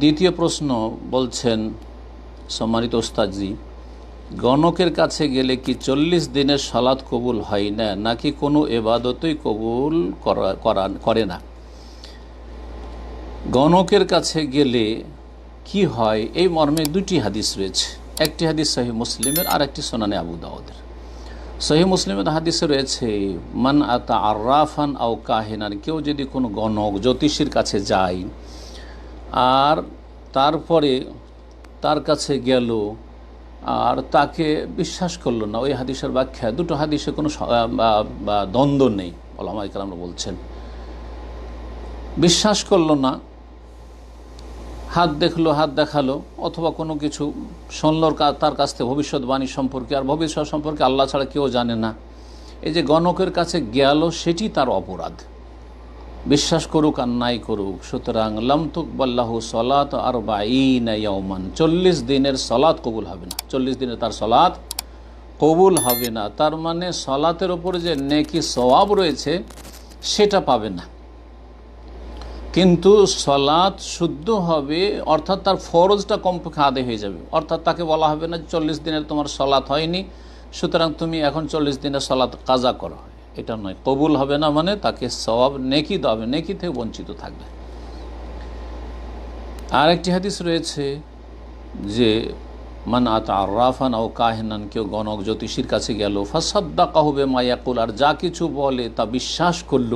দ্বিতীয় প্রশ্ন বলছেন সম্মানিত ওস্তাদজি, গণকের কাছে গেলে কি চল্লিশ দিনের সালাদ কবুল হয় না, নাকি কোনো এবাদতই কবুল করা, করা- না? গণকের কাছে গেলে কি হয়? এই মর্মে দুটি হাদিস রয়েছে। একটি হাদিস সহি মুসলিমের আর একটি সোনানে আবু দাউদের। সহি মুসলিমের হাদিসে রয়েছে, মান আতা আর্রাফান আও কাহিনান কেউ যদি কোনো গণক, জ্যোতিষীর কাছে যায় আর তারপরে তার কাছে গেল আর তাকে বিশ্বাস করল না। ওই হাদিসের ব্যাখ্যা। দুটো হাদিসে কোনো দ্বন্দ্ব নেই ওলামা ইকরামরা বলছেন। বিশ্বাস করল না, হাত দেখল, হাত দেখাল, অথবা কোনো কিছু শুনলো কা- তার কাছ থেকে ভবিষ্যৎবাণী সম্পর্কে। আর ভবিষ্যৎ সম্পর্কে আল্লাহ ছাড়া কেউ জানে না। এই যে গণকের কাছে গেল, সেটি তার অপরাধ। বিশ্বাস করুক আর নাই করুক। সুতরাং লামতুক বাল্লাহু সলাত আর বাইমান চল্লিশ দিনের সলাৎ কবুল হবে না। চল্লিশ দিনের তার সলাৎ কবুল হবে না। তার মানে সলাতের ওপরে যে নেকি সওয়াব রয়েছে, সেটা পাবে না। কিন্তু সলাৎ শুদ্ধ হবে, অর্থাৎ তার ফরজটা কমপক্ষে আদায় হয়ে যাবে। অর্থাৎ তাকে বলা হবে না চল্লিশ দিনের তোমার সলাৎ হয়নি, সুতরাং তুমি এখন চল্লিশ দিনের সলাৎ কাজা করো। এটা নয়, কবুল হবে না মানে তাকে সবাব নেকি হবে নেকি থেকে বঞ্চিত থাকবে। আর একটি হাদিস রয়েছে যে, মান আতা রাফান ও কাহেনান কেউ গণক জ্যোতিষীর কাছে গেল ফাসাদ্দা কাহবে মায়াকুল আর যা কিছু বলে তা বিশ্বাস করল।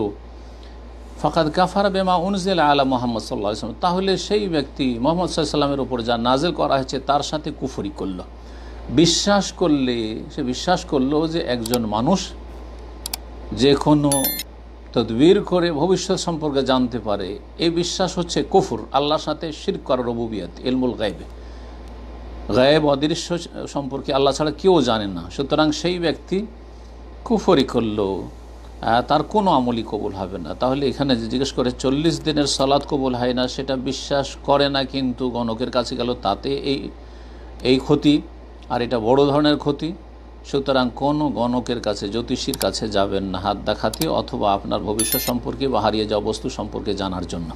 ফাকাদ কাফার বেমা উনজেল আলা মোহাম্মদ সাল্লাহ ইসলাম তাহলে সেই ব্যক্তি মোহাম্মদ সাল্লামের উপর যা নাজেল করা হয়েছে তার সাথে কুফরি করল। বিশ্বাস করলে, সে বিশ্বাস করল যে একজন মানুষ যে কোনো তদবির করে ভবিষ্যৎ সম্পর্কে জানতে পারে এই বিশ্বাস হচ্ছে কুফুর, আল্লাহর সাথে শির করার রবুবিয়ত এলমুল গায়েবে। গায়েব অদৃশ্য সম্পর্কে আল্লাহ ছাড়া কেউ জানে না। সুতরাং সেই ব্যক্তি কুফরি করল তার কোনো আমলই কবুল হবে না। তাহলে এখানে যে জিজ্ঞেস করে, চল্লিশ দিনের সলাদ কবুল হয় না, সেটা বিশ্বাস করে না কিন্তু গণকের কাছে গেল, তাতে এই এই ক্ষতি, আর এটা বড় ধরনের ক্ষতি। সুতরাং কোনো গণকের কাছে, জ্যোতিষীর কাছে যাবেন না, হাত দেখাতে অথবা আপনার ভবিষ্যৎ সম্পর্কে বা হারিয়ে যাওয়া বস্তু সম্পর্কে জানার জন্য।